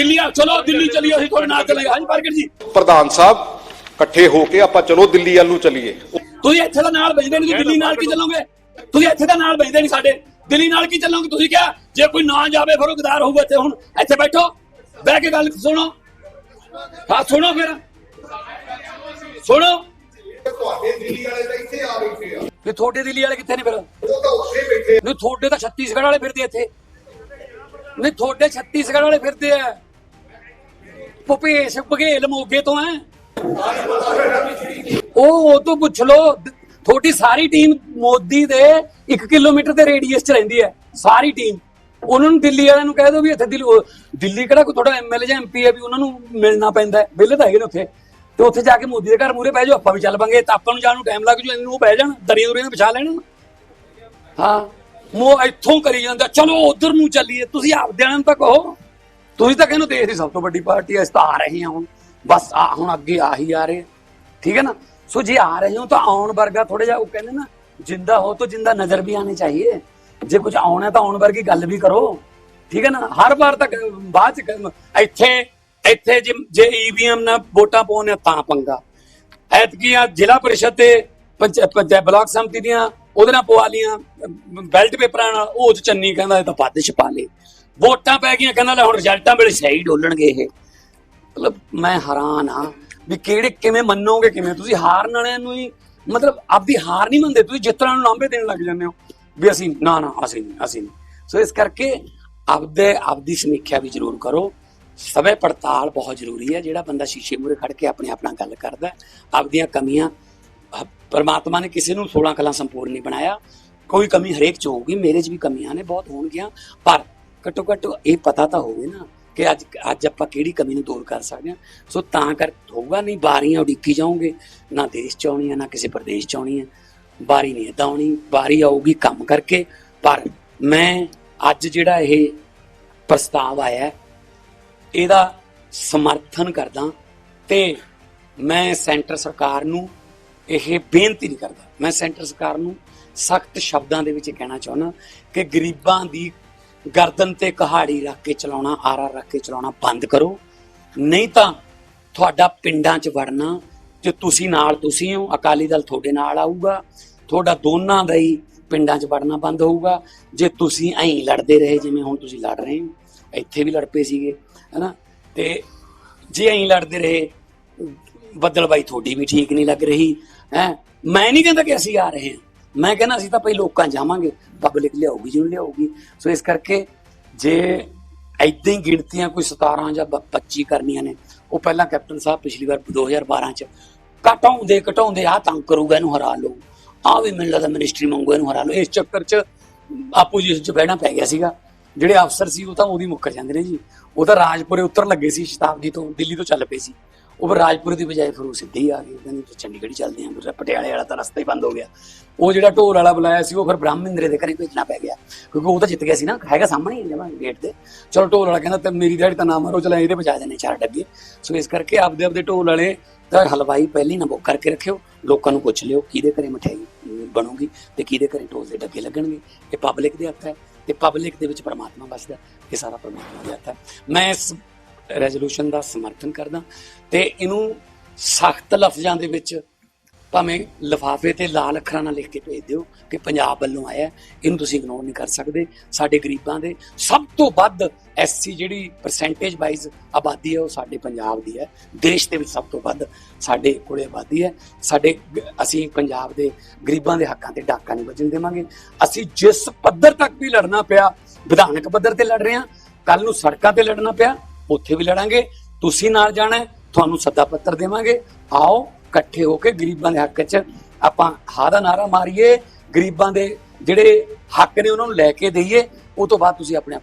ਦਿੱਲੀ ਆ ਚਲੋ ਦਿੱਲੀ ਚਲੀਏ ਅਸੀਂ ਤੁਹਾਡੇ ਨਾਲ ਚੱਲਾਂਗੇ। ਹਾਂਜੀ ਪ੍ਰਗਟ ਜੀ। ਪ੍ਰਧਾਨ ਸਾਹਿਬ ਇਕੱਠੇ ਹੋ ਕੇ ਆਪਾਂ ਚਲੋ ਦਿੱਲੀ ਵੱਲ ਨੂੰ ਚੱਲੀਏ। ਤੁਸੀਂ ਇੱਥੇ ਦਾ ਨਾਲ ਬੈਠਦੇ ਨਹੀਂ ਦਿੱਲੀ ਨਾਲ ਕੀ ਚੱਲੋਗੇ? ਤੁਸੀਂ ਇੱਥੇ ਦਾ ਨਾਲ ਬੈਠਦੇ ਨਹੀਂ ਸਾਡੇ। ਦਿੱਲੀ ਨਾਲ ਕੀ ਚੱਲੋਗੇ? ਤੁਸੀਂ ਕਿਹਾ ਜੇ ਕੋਈ ਨਾ ਜਾਵੇ ਫਿਰ ਉਹ ਗਦਾਰ ਹੋਊਗਾ ਇੱਥੇ ਹੁਣ। ਇੱਥੇ ਬੈਠੋ। ਬਹਿ ਕੇ ਗੱਲ ਸੁਣੋ। ਹਾਂ ਸੁਣੋ ਫਿਰ। ਸੁਣੋ। ਤੁਹਾਡੇ ਦਿੱਲੀ ਵਾਲੇ ਤਾਂ ਇੱਥੇ ਆ ਬੈਠੇ ਆ ਵੀ ਤੁਹਾਡੇ ਦਿੱਲੀ ਵਾਲੇ ਕਿੱਥੇ ਨੇ ਫਿਰ? ਉਹ ਤਾਂ ਉੱਥੇ ਬੈਠੇ। ਨਹੀਂ ਤੁਹਾਡੇ ਤਾਂ ਛੱਤੀਸਗੜ੍ਹ ਵਾਲੇ ਫਿਰਦੇ ਇੱਥੇ। ਨਹੀਂ ਤੁਹਾਡੇ ਛੱਤੀਸਗੜ੍ਹ ਵਾਲੇ ਫਿਰਦੇ ਆ। ਭੁਪੇਸ਼ ਬਘੇਲ ਮੋਗੇ ਤੋਂ ਹੈ। ਉਹ ਉਹ ਤੋਂ ਪੁੱਛ ਲਓ, ਤੁਹਾਡੀ ਸਾਰੀ ਟੀਮ ਮੋਦੀ ਦੇ 1 ਕਿਲੋਮੀਟਰ ਦੇ ਰੇਡੀਅਸ 'ਚ ਰਹਿੰਦੀ ਹੈ, ਸਾਰੀ ਟੀਮ ਉਹਨਾਂ ਨੂੰ ਦਿੱਲੀ ਵਾਲਿਆਂ ਨੂੰ ਕਹਿ ਦਿਓ ਵੀ ਇੱਥੇ ਦਿੱਲੀ ਦਿੱਲੀ ਕਿਹੜਾ ਕੋਈ ਤੁਹਾਡਾ ਐਮਐਲਏ ਜਾਂ ਐਮਪੀ ਹੈ ਵੀ ਉਹਨਾਂ ਨੂੰ ਮਿਲਣਾ ਪੈਂਦਾ ਹੈ, ਵਿਹਲੇ ਤਾਂ ਹੈਗੇ ਨੇ ਉੱਥੇ। ਤੇ ਉੱਥੇ ਜਾ ਕੇ ਮੋਦੀ ਦੇ ਘਰ ਮੂਰੇ ਬਹਿ ਜਾਓ, ਆਪਾਂ ਵੀ ਚੱਲ ਪਾਂਗੇ, ਤਾਂ ਆਪਾਂ ਨੂੰ ਜਾਣ ਨੂੰ ਟਾਈਮ ਲੱਗ ਜੂ, ਇਹਨੂੰ ਉਹ ਬਹਿ ਜਾਣ, ਦਰੀਆਂ ਦੁਰੀਆਂ ਤੇ ਵਿਛਾ ਲੈਣ। ਹਾਂ ਮੋ ਇੱਥੋਂ ਕਰੀ ਜਾਂਦਾ, ਚਲੋ ਉਧਰ ਨੂੰ ਚੱਲੀਏ, ਤੁਸੀਂ ਆਪਦੇ ਨੂੰ ਤਾਂ ਕਹੋ। ਤੁਸੀਂ ਤਾਂ ਕਹਿੰਦੇ ਦੇਸ਼ ਦੀ ਸਭ ਤੋਂ ਵੱਡੀ ਪਾਰਟੀ ਹੈ ਤਾਂ ਆ ਰਹੀ ਹਾਂ ਹੁਣ। ਬਸ ਆ, ਹੁਣ ਅੱਗੇ ਆ ਹੀ ਆ। ਰਹੇ ਠੀਕ ਹੈ ਨਾ? ਸੋ ਜੇ ਆ ਰਹੇ ਹੋ ਤਾਂ ਆਉਣ ਵਰਗਾ ਥੋੜਾ ਜਿਹਾ ਉਹ ਕਹਿੰਦੇ ਨਾ, ਜਿੰਦਾ ਹੋ ਤਾਂ ਜਿੰਦਾ ਨਜ਼ਰ ਵੀ ਆਣੇ ਚਾਹੀਏ। ਜੇ ਕੁਝ ਆਉਣਾ ਤਾਂ ਆਉਣ ਵਰਗੀ ਗੱਲ ਵੀ ਕਰੋ। ਠੀਕ ਹੈ ਨਾ? ਹਰ ਵਾਰ ਤਾਂ ਬਾਅਦ ਚ ਇੱਥੇ ਇੱਥੇ ਜੇ- ਈਵੀਐਮ ਨਾਲ ਵੋਟਾਂ ਪਾਉਣੇ ਤਾਂ ਪੰਗਾ। ਐਤਕੀ ਆ ਜ਼ਿਲ੍ਹਾ ਪਰਿਸ਼ਦ ਤੇ ਬਲਾਕ ਸੰਮਤੀ ਦੀਆਂ ਉਹਦੇ ਨਾਲ ਪਵਾ ਲੀਆਂ ਬੈਲਟ ਪੇਪਰਾਂ ਨਾਲ ਉਹ ਚ ਚੰਨੀ ਕਹਿੰਦਾ ਇਹ ਤਾਂ ਵੱਧ ਛਪਾ ਲੇ ਵੋਟਾਂ ਪੈ ਗਈਆਂ, ਕਹਿੰਦਾ ਲੈ ਹੁਣ ਰਿਜ਼ਲਟਾਂ ਵੇਲੇ ਸਹੀ ਡੋਲਣਗੇ ਇਹ। ਮਤਲਬ ਮੈਂ ਹੈਰਾਨ ਆ ਵੀ ਕਿਹੜੇ ਕਿਵੇਂ ਮੰਨੋਗੇ, ਕਿਵੇਂ? ਤੁਸੀਂ ਹਾਰਨ ਵਾਲਿਆਂ ਨੂੰ ਹੀ, ਮਤਲਬ ਆਪਦੀ ਹਾਰ ਨਹੀਂ ਮੰਨਦੇ, ਤੁਸੀਂ ਜਿੱਤਰਾਂ ਨੂੰ ਲਾਂਭੇ ਦੇਣ ਲੱਗ ਜਾਂਦੇ ਹੋ ਵੀ ਅਸੀਂ, ਨਾ ਨਾ, ਅਸੀਂ ਅਸੀਂ ਨਹੀਂ। ਸੋ ਇਸ ਕਰਕੇ ਆਪਦੇ, ਆਪਦੀ ਸਮੀਖਿਆ ਵੀ ਜ਼ਰੂਰ ਕਰੋ। ਸਵੇ ਪੜਤਾਲ ਬਹੁਤ ਜ਼ਰੂਰੀ ਹੈ, ਜਿਹੜਾ ਬੰਦਾ ਸ਼ੀਸ਼ੇ ਮੂਰੇ ਖੜ ਕੇ ਆਪਣੇ ਆਪਣਾ ਗੱਲ ਕਰਦਾ ਆਪਦੀਆਂ ਕਮੀਆਂ ਪਰਮਾਤਮਾ ਨੇ ਕਿਸੇ ਨੂੰ 16 ਕਲਾ ਸੰਪੂਰਨ ਨਹੀਂ ਬਣਾਇਆ। ਕੋਈ ਕਮੀ ਹਰੇਕ ਚ ਹੋਊਗੀ, ਮੇਰੇ ਚ ਵੀ ਕਮੀਆਂ ਨੇ, ਬਹੁਤ ਹੋਣਗੀਆਂ। ਪਰ ਘੱਟੋ ਘੱਟ ਇਹ ਪਤਾ ਤਾਂ ਹੋਵੇ ਨਾ ਕਿ ਅੱਜ ਅੱਜ ਆਪਾਂ ਕਿਹੜੀ ਕਮੀ ਨੂੰ ਦੂਰ ਕਰ ਸਕਦੇ ਹਾਂ। ਸੋ ਤਾਂ ਕਰ, ਹੋਊਗਾ ਨਹੀਂ, ਬਾਰੀਆਂ ਉਡੀਕੀ ਜਾਓਗੇ, ਨਾ ਦੇਸ਼ ਚ ਆਉਣੀ ਹੈ, ਨਾ ਕਿਸੇ ਪ੍ਰਦੇਸ਼ ਚ ਆਉਣੀ ਹੈ। ਬਾਰੀ ਨਹੀਂ ਏਦਾਂ ਆਉਣੀ, ਬਾਰੀ ਆਊਗੀ ਕੰਮ ਕਰਕੇ। ਪਰ ਮੈਂ ਅੱਜ ਜਿਹੜਾ ਇਹ ਪ੍ਰਸਤਾਵ ਆਇਆ, ਇਹਦਾ ਸਮਰਥਨ ਕਰਦਾ ਤੇ ਮੈਂ ਸੈਂਟਰ ਸਰਕਾਰ ਨੂੰ ਇਹ ਬੇਨਤੀ ਨਹੀਂ ਕਰਦਾ। ਮੈਂ ਸੈਂਟਰ ਸਰਕਾਰ ਨੂੰ ਸਖਤ ਸ਼ਬਦਾਂ ਦੇ ਵਿੱਚ ਕਹਿਣਾ ਚਾਹੁੰਦਾ ਕਿ ਗਰੀਬਾਂ ਦੀ ਗਰਦਨ ਤੇ ਕਹਾੜੀ ਰੱਖ ਕੇ ਚਲਾਉਣਾ, ਆਰਾ ਰੱਖ ਕੇ ਚਲਾਉਣਾ ਬੰਦ ਕਰੋ। ਨਹੀਂ ਤਾਂ ਤੁਹਾਡਾ ਪਿੰਡਾਂ 'ਚ ਵੜਨਾ ਜੇ ਤੁਸੀਂ ਨਾਲ ਤੁਸੀਂ ਹੋ, ਅਕਾਲੀ ਦਲ ਤੁਹਾਡੇ ਨਾਲ ਆਊਗਾ, ਤੁਹਾਡਾ ਦੋਨਾਂ ਦਾ ਹੀ ਪਿੰਡਾਂ 'ਚ ਵੜਨਾ ਬੰਦ ਹੋਊਗਾ। ਜੇ ਤੁਸੀਂ ਐਂ ਲੜਦੇ ਰਹੇ ਜਿਵੇਂ ਹੁਣ ਤੁਸੀਂ ਲੜ ਰਹੇ ਹੋ, ਇੱਥੇ ਵੀ ਲੜ ਪਏ ਸੀਗੇ, ਹੈਨਾ? ਤੇ ਜੇ ਐਂ ਲੜਦੇ ਰਹੇ ਬੱਦਲ ਬਾਈ ਤੁਹਾਡੀ ਵੀ ਠੀਕ ਨਹੀਂ ਲੱਗ ਰਹੀ ਹੈ? ਮੈਂ ਨਹੀਂ ਕਹਿੰਦਾ ਕਿ ਅਸੀਂ ਆ ਰਹੇ ਹਾਂ। ਮੈਂ ਕਹਿੰਦਾ ਅਸੀਂ ਤਾਂ ਭਾਈ ਲੋਕਾਂ ਜਾਵਾਂਗੇ। ਪਬਲਿਕ ਲਿਆਊਗੀ, ਜਿਹਨੂੰ ਲਿਆਊਗੀ। ਸੋ ਇਸ ਕਰਕੇ ਜੇ ਐਦਾਂ ਹੀ ਗਿਣਤੀਆਂ ਕੋਈ 17 ਜਾਂ ਬ- 25 ਕਰਨੀਆਂ ਨੇ, ਉਹ ਪਹਿਲਾਂ ਕੈਪਟਨ ਸਾਹਿਬ ਪਿਛਲੀ ਵਾਰ 2012 ਚ ਘਟਾਉਂਦੇ ਘਟਾਉਂਦੇ ਆ ਤੰਗ ਕਰੂਗਾ, ਇਹਨੂੰ ਹਰਾ ਲਓ। ਆ ਵੀ ਮੈਨੂੰ ਲੱਗਦਾ ਮਿਨਿਸਟਰੀ ਮੰਗੋ ਇਹਨੂੰ ਹਰਾ ਲਓ। ਇਸ ਚੱਕਰ ਚ ਆਪੋਜੀਸ਼ਨ ਚ ਬਹਿਣਾ ਪੈ ਗਿਆ ਸੀਗਾ। ਜਿਹੜੇ ਅਫਸਰ ਸੀ, ਉਹ ਤਾਂ ਉਹਦੀ ਮੁੱਕਰ ਜਾਂਦੇ ਨੇ ਜੀ। ਉਹ ਤਾਂ ਰਾਜਪੁਰੇ ਉੱਤਰ ਲੱਗੇ ਸੀ ਸ਼ਤਾਬਦੀ ਤੋਂ, ਦਿੱਲੀ ਤੋਂ ਚੱਲ ਪਏ ਸੀ। ਉਹ ਫਿਰ ਰਾਜਪੁਰ ਦੀ ਬਜਾਏ ਫਿਰ ਉਹ ਸਿੱਧੇ ਹੀ ਆ ਗਏ ਕਹਿੰਦੇ ਚਲੋ ਚੰਡੀਗੜ੍ਹ ਹੀ ਚੱਲਦੇ ਆਂ, ਫਿਰ ਪਟਿਆਲੇ ਵਾਲਾ ਤਾਂ ਰਸਤਾ ਹੀ ਬੰਦ ਹੋ ਗਿਆ। ਉਹ ਜਿਹੜਾ ਢੋਲ ਵਾਲਾ ਬੁਲਾਇਆ ਸੀ, ਉਹ ਫਿਰ ਬ੍ਰਹਮਿੰਦਰੇ ਦੇ ਘਰੇ ਭੇਜਣਾ ਪੈ ਗਿਆ, ਕਿਉਂਕਿ ਉਹ ਤਾਂ ਜਿੱਤ ਗਿਆ ਸੀ ਨਾ, ਹੈਗਾ ਸਾਹਮਣੇ ਹੀ ਜਮਾ ਗੇਟ ਤੇ। ਚਲੋ ਢੋਲ ਵਾਲਾ ਕਹਿੰਦਾ, ਤੇ ਮੇਰੀ ਦਿਹਾੜੀ ਤਾਂ ਨਾ ਮਾਰੋ, ਚਲਾ ਇਹਦੇ ਬਚਾ ਦੇਣੇ ਚਾਰ ਡੱਬੇ। ਸੋ ਇਸ ਕਰਕੇ ਆਪਦੇ ਆਪਦੇ ਢੋਲ ਵਾਲੇ ਤਾਂ ਹਲਵਾਈ ਪਹਿਲੀ ਨਾ ਬੁੱਕ ਕਰਕੇ ਰੱਖਿਓ, ਲੋਕਾਂ ਨੂੰ ਪੁੱਛ ਲਿਓ ਕਿਹਦੇ ਘਰੇ ਮਠਿਆਈ ਬਣੂਗੀ ਤੇ ਕਿਹਦੇ ਘਰੇ ਢੋਲ ਦੇ ਡੱਬੇ ਲੱਗਣਗੇ। ਇਹ ਪਬਲਿਕ ਦੇ ਹੱਥ ਹੈ ਤੇ ਪਬਲਿਕ ਦੇ ਵਿੱਚ ਪਰਮਾਤਮਾ ਵਸਦਾ ਇਹ ਸਾਰਾ ਪਰਮਾਤਮਾ ਦੇ ਹੱਥ ਹੈ। ਮੈਂ ਇਸ ਰੈਜ਼ੋਲੂਸ਼ਨ ਦਾ ਸਮਰਥਨ ਕਰਦਾ ਤੇ ਇਹਨੂੰ ਸਖਤ ਲਫ਼ਜ਼ਾਂ ਦੇ ਵਿੱਚ ਭਾਵੇਂ ਲਿਫਾਫੇ ਤੇ ਲਾਲ ਅੱਖਰਾਂ ਨਾਲ ਲਿਖ ਕੇ ਭੇਜ ਦਿਓ ਕਿ ਪੰਜਾਬ ਵੱਲੋਂ ਆਇਆ ਇਹਨੂੰ ਤੁਸੀਂ ਇਗਨੋਰ ਨਹੀਂ ਕਰ ਸਕਦੇ। ਸਾਡੇ ਗਰੀਬਾਂ ਦੇ ਸਭ ਤੋਂ ਵੱਧ ਐਸਸੀ ਜਿਹੜੀ ਪਰਸੈਂਟੇਜ ਵਾਈਜ਼ ਆਬਾਦੀ ਹੈ ਉਹ ਸਾਡੇ ਪੰਜਾਬ ਦੀ ਹੈ। ਦੇਸ਼ ਦੇ ਵਿੱਚ ਸਭ ਤੋਂ ਵੱਧ ਸਾਡੇ ਕੋਲੇ ਆਬਾਦੀ ਹੈ। ਸਾਡੇ ਅਸੀਂ ਪੰਜਾਬ ਦੇ ਗਰੀਬਾਂ ਦੇ ਹੱਕਾਂ ਤੇ ਡਾਕਾ ਨਹੀਂ ਵੱਜਣ ਦੇਵਾਂਗੇ। ਅਸੀਂ ਜਿਸ ਪੱਧਰ ਤੱਕ ਵੀ ਲੜਨਾ ਪਿਆ, ਵਿਧਾਨਕ ਪੱਧਰ ਤੇ ਲੜ ਰਹੇ ਹਾਂ ਕੱਲ ਨੂੰ ਸੜਕਾਂ ਤੇ ਲੜਨਾ ਪਿਆ ਉੱਥੇ ਵੀ ਲੜਾਂਗੇ, ਤੁਸੀਂ ਨਾਲ ਜਾਣਾ ਤੁਹਾਨੂੰ ਸੱਦਾ ਪੱਤਰ ਦੇਵਾਂਗੇ। ਆਓ, ਇਕੱਠੇ ਹੋ ਕੇ ਗਰੀਬਾਂ ਦੇ ਹੱਕ 'ਚ ਆਪਾਂ ਹਾਂ ਦਾ ਨਾਰਾ ਮਾਰੀਏ, ਗਰੀਬਾਂ ਦੇ ਜਿਹੜੇ ਹੱਕ ਨੇ ਉਹਨਾਂ ਨੂੰ ਲੈ ਕੇ ਦਈਏ, ਉਹ ਤੋਂ ਬਾਅਦ ਤੁਸੀਂ ਆਪਣੇ